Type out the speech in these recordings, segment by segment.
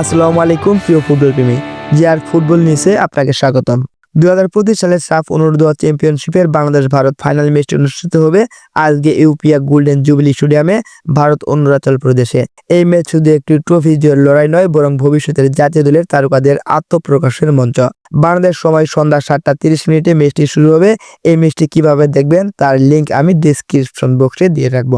আসসালামু আলাইকুম, প্রিয় ফুটবল প্রেমী জিআর ফুটবল নিউজে আপনাকে স্বাগতম। দুই হাজার পঁচিশ সালের সাফ অনুরোধ চ্যাম্পিয়নশিপের বাংলাদেশ ভারত ফাইনাল ম্যাচটি অনুষ্ঠিত হবে আজকে ইউপিয়া গোল্ডেন জুবিলি স্টেডিয়ামে ভারত অরুণাচল প্রদেশে। এই ম্যাচ শুধু একটি ট্রফি জয়ের লড়াই নয়, বরং ভবিষ্যতের জাতীয় দলের তারকাদের আত্মপ্রকাশের মঞ্চ। বাংলাদেশ সময় সন্ধ্যা সাতটা তিরিশ মিনিটে ম্যাচটি শুরু হবে। এই ম্যাচটি কীভাবে দেখবেন তার লিঙ্ক আমি ডিসক্রিপশন বক্সে দিয়ে রাখব।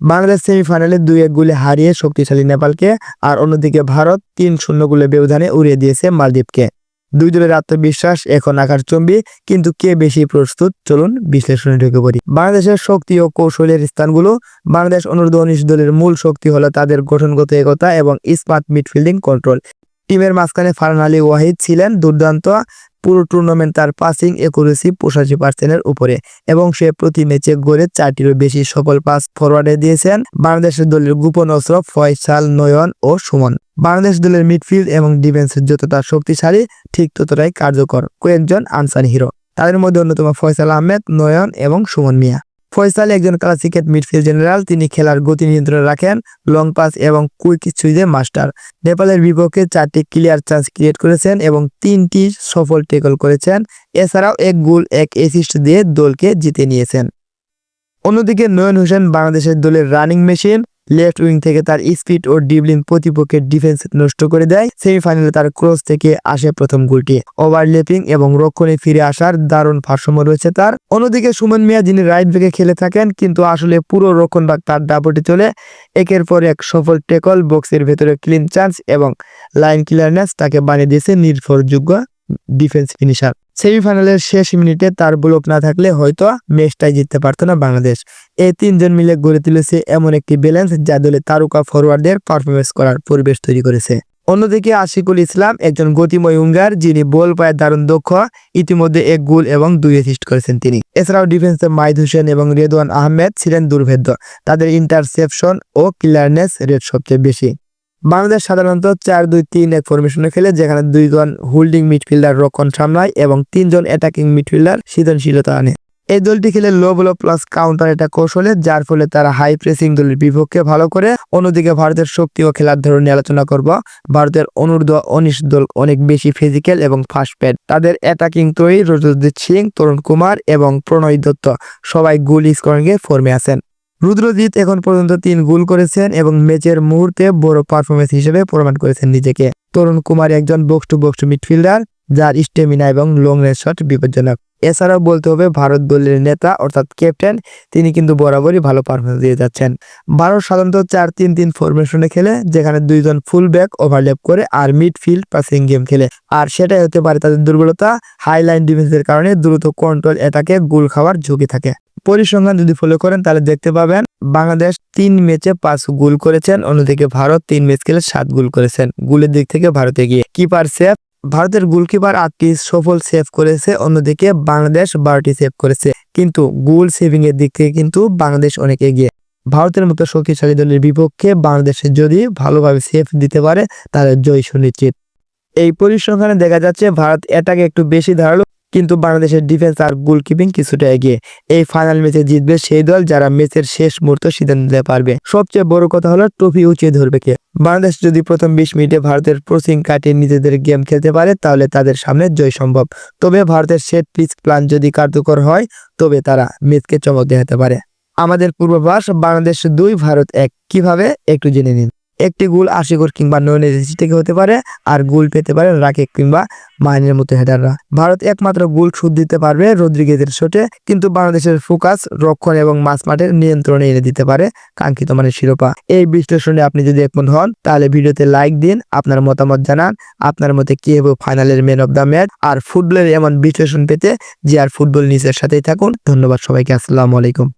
বাংলাদেশ সেমিফাইনালে দুই এক গোলে হারিয়ে শক্তিশালী নেপালকে আর অন্যদিকে ভারত তিন শূন্য গোলে ব্যবধানে উড়িয়ে দিয়েছে মালদ্বীপকে। দুই দলের আত্মবিশ্বাস এখন আকার চম্বি কিন্তু কে বেশি প্রস্তুত? চলুন বিশ্লেষণে ঢুকে পড়ি। বাংলাদেশের শক্তি ও কৌশলের স্থানগুলো, বাংলাদেশ অনূর্ধ্ব উনিশ দলের মূল শক্তি হলো তাদের গঠনগত একতা এবং স্মার্ট মিডফিল্ডিং কন্ট্রোল। টিমের মাঝখানে ফারহান আলী ওয়াহিদ ছিলেন দুর্দান্ত পুরো টুর্নামেন্ট তার পাসিং একুরেসি পঁচাশি পার্সেন্টের উপরে এবং সে প্রতি ম্যাচে গড়ে চারটিরও বেশি সফল পাস ফরওয়ার্ডে দিয়েছেন বাংলাদেশের দলের গোপন অস্ত্র ফয়সাল, নয়ন ও সুমন। বাংলাদেশ দলের মিডফিল্ড এবং ডিফেন্স যতটা শক্তিশালী, ঠিক ততটাই কার্যকর। কয়েকজন আনসার হিরো তাদের মধ্যে অন্যতম ফয়সাল আহমেদ, নয়ন এবং সুমন মিয়া। ফয়সাল একজন ক্লাসিকেট মিডফিল্ড জেনারেল তিনি খেলার গতি নিয়ন্ত্রণে রাখেন লং পাস এবং কুইক সুইজে মাস্টার নেপালের বিপক্ষে চারটি ক্লিয়ার চান্স ক্রিয়েট করেছেন এবং তিনটি সফল টেকল করেছেন। এছাড়াও এক গোল, এক অ্যাসিস্ট দিয়ে দলকে জিতে নিয়েছেন। অন্যদিকে নয়ন হোসেন বাংলাদেশের দলের রানিং মেশিন লেফট উইং থেকে তার স্পিড ও ডিবলিং প্রতিপক্ষের ডিফেন্স নষ্ট করে দেয়। সেমিফাইনালে তার ক্রস থেকে আসে প্রথম গোলটি। ওভারলেপিং এবং রক্ষণে ফিরে আসার দারুণ ভারসাম্য রয়েছে তার। অন্যদিকে সুমন মিয়া, যিনি রাইট ব্যাকে খেলে থাকেন, কিন্তু আসলে পুরো রক্ষণভাগ তার দাপটে চলে। একের পর এক সফল টেকল বক্সের ভেতরে ক্লিন চান্স এবং লাইন ক্লিয়ারনেস তাকে বানিয়ে দিয়েছে নির্ভরযোগ্য ডিফেন্স ফিনিশার সেমিফাইনালের শেষ মিনিটে তার ব্লক না থাকলে হয়তো ম্যাচটাই জিততে পারতো না বাংলাদেশ। এই তিনজন মিলে গড়ে তুলেছে এমন একটি ব্যালেন্স যা দলে তারকা ফরওয়ার্ডদের পারফরমেন্স করার পরিবেশ তৈরি করেছে। অন্যদিকে আশিকুল ইসলাম একজন গতিময় উঙ্গার যিনি বল পায়ে দারুণ দক্ষ, ইতিমধ্যে এক গোল এবং দুই অ্যাসিস্ট করেছেন তিনি। এছাড়াও ডিফেন্সে মাইদ হোসেন এবং রেদওয়ান আহমেদ ছিলেন দুর্ভেদ্য। তাদের ইন্টারসেপশন ও ক্লিয়ারনেস রেট সবচেয়ে বেশি। বাংলাদেশ সাধারণত চার দুই তিন এক ফরমেশনে খেলে, যেখানে দুইজন হোল্ডিং মিডফিল্ডার রক্ষণ সামলায় এবং তিনজন অ্যাটাকিং মিডফিল্ডার সৃজনশীলতা আনে। এই দলটি খেলে লো বল প্লাস কাউন্টার এটা কৌশলে, যার ফলে তারা হাই প্রেসিং দলের বিপক্ষে ভালো করে। অন্যদিকে ভারতের শক্তি ও খেলার ধরন নিয়ে আলোচনা করব। ভারতের অনূর্ধ্ব অনিশ দল অনেক বেশি ফিজিক্যাল এবং ফাস্ট প্যাড তাদের অ্যাটাকিং তৈরি রজতজিৎ সিং, তরুণ কুমার এবং প্রণয় দত্ত সবাই গোল স্কোরিংয়ে ফর্মে আছেন। রুদ্রজিৎ এখন পর্যন্ত তিন গোল করেছেন এবং ম্যাচের মুহূর্তে বড় পারফরমেন্স হিসেবে প্রমাণ করেছেন নিজেকে। তরুণ কুমার একজন বক্স টু বক্স মিডফিল্ডার যার স্টেমিনা এবং লং রেঞ্জ শট বিপজ্জনক। এছাড়াও বলতে হবে ভারত দলের নেতা, অর্থাৎ ক্যাপ্টেন তিনি কিন্তু বরাবরই ভালো পারফরমেন্স দিয়ে যাচ্ছেন। ভারত সাধারণত চার তিন তিন ফরমেশনে খেলে, যেখানে দুইজন ফুল ব্যাক ওভারল্যাপ করে আর মিডফিল্ড পাসিং গেম খেলে। আর সেটাই হতে পারে তাদের দুর্বলতা হাই লাইন ডিফেন্সের কারণে দ্রুত কন্ট্রোল এটাকে গোল খাওয়ার ঝুঁকি থাকে। পরিসংখ্যান যদি ফলো করেন, তাহলে দেখতে পাবেন বাংলাদেশ তিন ম্যাচে পাঁচ গোল করেছেন, অন্যদিকে ভারত তিন ম্যাচ খেলে সাত গোল করেছেন। গোলের দিক থেকে ভারতে গিয়ে কিপার সেফ ভারতের গোলকিপার আটটি সফল সেভ করেছে, অন্যদিকে বাংলাদেশ বারোটি সেভ করেছে। কিন্তু গোল সেভিং এর দিক থেকে কিন্তু বাংলাদেশ অনেক এগিয়ে। ভারতের মতো শক্তিশালী দলের বিপক্ষে বাংলাদেশে যদি ভালোভাবে সেভ দিতে পারে, তাহলে জয় সুনিশ্চিত। এই পরিসংখ্যানে দেখা যাচ্ছে, ভারত এটাকে একটু বেশি ধারালো। কিন্তু বাংলাদেশের ডিফেন্স আর গোলকিপিং কিছুটা এগিয়ে। এই ফাইনাল ম্যাচে জিতবে সেই দল যারা ম্যাচের শেষ মুহূর্ত সিদ্ধান্ত নিতে পারবে। সবচেয়ে বড় কথা হলো ট্রফি উঁচিয়ে ধরবে কে? বাংলাদেশ যদি প্রথম বিশ মিনিটে ভারতের প্রসিং কাটিয়ে নিজেদের গেম খেলতে পারে, তাহলে তাদের সামনে জয় সম্ভব। তবে ভারতের সেট পিচ প্ল্যান যদি কার্যকর হয়, তবে তারা ম্যাচকে চমক দেখাতে পারে। আমাদের পূর্বাভাস, বাংলাদেশ দুই, ভারত এক। কীভাবে? একটু জেনে নিন। একটি গোল আশিকর কিংবা নয়নের থেকে হতে পারে আর গোল পেতে পারে রাকেক কিংবা মাইনের মতো হেডাররা। ভারত একমাত্র গোল সুদ দিতে পারবে রদ্রিগেজের শটে, কিন্তু বাংলাদেশের ফোকাস, রক্ষণ এবং মাছ মাঠের নিয়ন্ত্রণে এনে দিতে পারে কাঙ্ক্ষিত মানের শিরোপা। এই বিশ্লেষণে আপনি যদি একমত হন, তাহলে ভিডিওতে লাইক দিন, আপনার মতামত জানান, আপনার মতে কি হবে ফাইনালের ম্যান অব দ্য ম্যাচ, আর ফুটবলের এমন বিশ্লেষণ পেতে যে আর ফুটবল নিউজের সাথেই থাকুন। ধন্যবাদ সবাইকে, আসসালামু আলাইকুম।